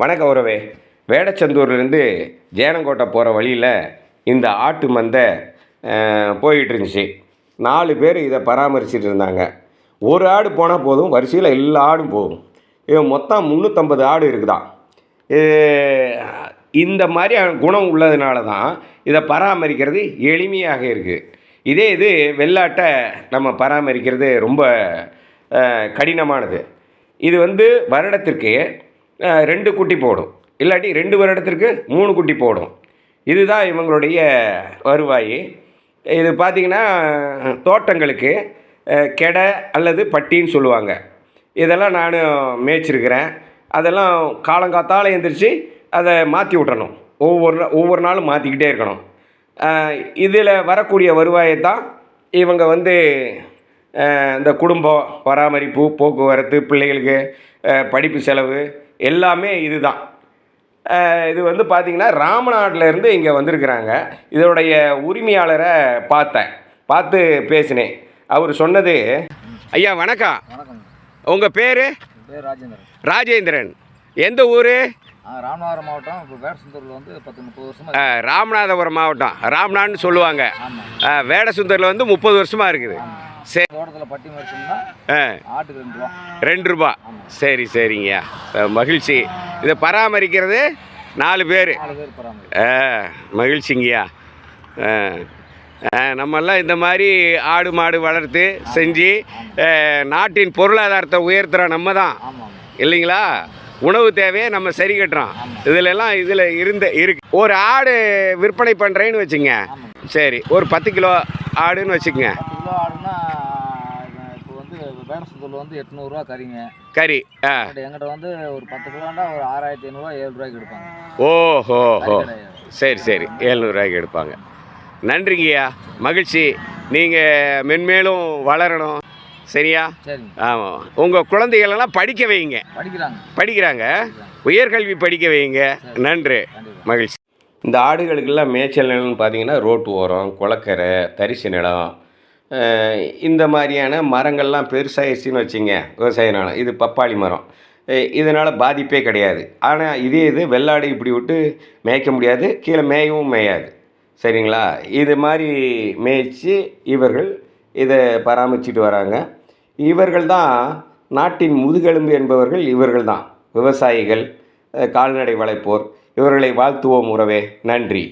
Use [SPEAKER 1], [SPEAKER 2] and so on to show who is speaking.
[SPEAKER 1] வணக்க உறவே. வேடச்சந்தூர்லேருந்து ஜேனங்கோட்டை போகிற வழியில் இந்த ஆட்டு மந்தை போயிட்டு இருந்துச்சு நாலு பேர் இதை பராமரிச்சுட்டு இருந்தாங்க. ஒரு ஆடு போனால் போதும் வரிசையில் எல்லா ஆடும் போகும். இது மொத்தம் முந்நூற்றம்பது ஆடு இருக்குதான் இந்த மாதிரி குணம் உள்ளதுனால தான் இதை பராமரிக்கிறது எளிமையாக இருக்குது இதே இது வெள்ளாட்டை நம்ம பராமரிக்கிறது ரொம்ப கடினமானது. இது வந்து வருடத்திற்கு ரெண்டு குட்டி போடும். இல்லாட்டி ரெண்டு வருடத்திற்கு மூணு குட்டி போடும். இதுதான் இவங்களுடைய வருவாய். இது பார்த்திங்கன்னா தோட்டங்களுக்கு கெடை அல்லது பட்டின்னு சொல்லுவாங்க. இதெல்லாம் நான் மேய்ச்சிருக்கிறேன். அதெல்லாம் காலங்காத்தால் எழுந்திரிச்சு அதை மாற்றி விட்றணும் ஒவ்வொரு ஒவ்வொரு நாளும் மாற்றிக்கிட்டே இருக்கணும். இதில் வரக்கூடிய வருவாயை தான் இவங்க வந்து இந்த குடும்பம் பராமரிப்பு போக்குவரத்து பிள்ளைகளுக்கு படிப்பு செலவு எல்லாமே இதுதான். இது வந்து பார்த்திங்கன்னா ராமநாட்டில் இருந்து இங்கே வந்திருக்கிறாங்க. இதோடைய உரிமையாளரை பார்த்தேன். பார்த்து பேசினேன். அவர் சொன்னது ஐயா வணக்கம்
[SPEAKER 2] வணக்கம்.
[SPEAKER 1] உங்கள் பேர்?
[SPEAKER 2] ராஜேந்திரன்.
[SPEAKER 1] ராஜேந்திரன். எந்த ஊர்?
[SPEAKER 2] ராமநாதபுரம் மாவட்டம். இப்போ வேடசந்தூரில் வந்து பத்து முப்பது வருஷமா
[SPEAKER 1] ராமநாதபுரம் மாவட்டம். ராம்நாட்னு சொல்லுவாங்க. வேடசுந்தரில் வந்து முப்பது வருஷமாக இருக்குது. சரி
[SPEAKER 2] தோட்டத்தில் பட்டி ஆட்டுக்கு ரெண்டு ரூபா.
[SPEAKER 1] ரெண்டு ரூபா. சரி சரிங்கய்யா மகிழ்ச்சி. இதை பராமரிக்கிறது நாலு பேர். மகிழ்ச்சிங்கய்யா. நம்மெல்லாம் இந்த மாதிரி ஆடு மாடு வளர்த்து செஞ்சு நாட்டின் பொருளாதாரத்தை உயர்த்துகிறோம் நம்ம தான் இல்லைங்களா? உணவு தேவையை நம்ம சரி கட்டுறோம். இதுல எல்லாம் இதில் இருந்த இருக்கு. ஒரு ஆடு விற்பனை பண்ணுறேன்னு வச்சுங்க. சரி ஒரு பத்து கிலோ ஆடுன்னு வச்சுக்கோங்க
[SPEAKER 2] பத்து கிலோ ஆடுனா இப்போ வந்து வேடசந்தூரில் வந்து எட்நூறுரூவா கறிங்க.
[SPEAKER 1] கறி ஆ.
[SPEAKER 2] எங்கிட்ட வந்து ஒரு பத்து கிலோண்டா ஒரு ஆறாயிரத்தி ஐநூறுரூவா ஏழு ரூபாய்க்கு எடுப்பாங்க.
[SPEAKER 1] ஓஹோ ஹோ. சரி சரி. ஏழ்நூறுவாய்க்கு எடுப்பாங்க. நன்றிங்கய்யா. மகிழ்ச்சி. நீங்கள் மென்மேலும் வளரணும். சரியா? ஆமாம் உங்கள் குழந்தைகளெல்லாம் படிக்க வைங்க.
[SPEAKER 2] படிக்கிறாங்க.
[SPEAKER 1] படிக்கிறாங்க. உயர்கல்வி படிக்க வைங்க. நன்றி. மகிழ்ச்சி. இந்த ஆடுகளுக்கெல்லாம் மேய்ச்சல் நிலம்னு பார்த்தீங்கன்னா ரோட்டு ஓரம் குளக்கரை தரிசு நிலம் இந்த மாதிரியான மரங்கள்லாம் பெருசாகிடுச்சின்னு வச்சுங்க விவசாய நிலம் இது பப்பாளி மரம். இதனால் பாதிப்பே கிடையாது. ஆனால் இதே இது வெள்ளாடு இப்படி விட்டு மேய்க்க முடியாது கீழே மேயவும் மேயாது. சரிங்களா? இது மாதிரி மேய்ச்சி இவர்கள் இதை பராமரிச்சுட்டு வராங்க. இவர்கள் தான் நாட்டின் முதுகெலும்பு என்பவர்கள் இவர்கள் தான் விவசாயிகள் கால்நடை வளைப்போர் இவர்களை வாழ்த்துவோம் உறவே. நன்றி.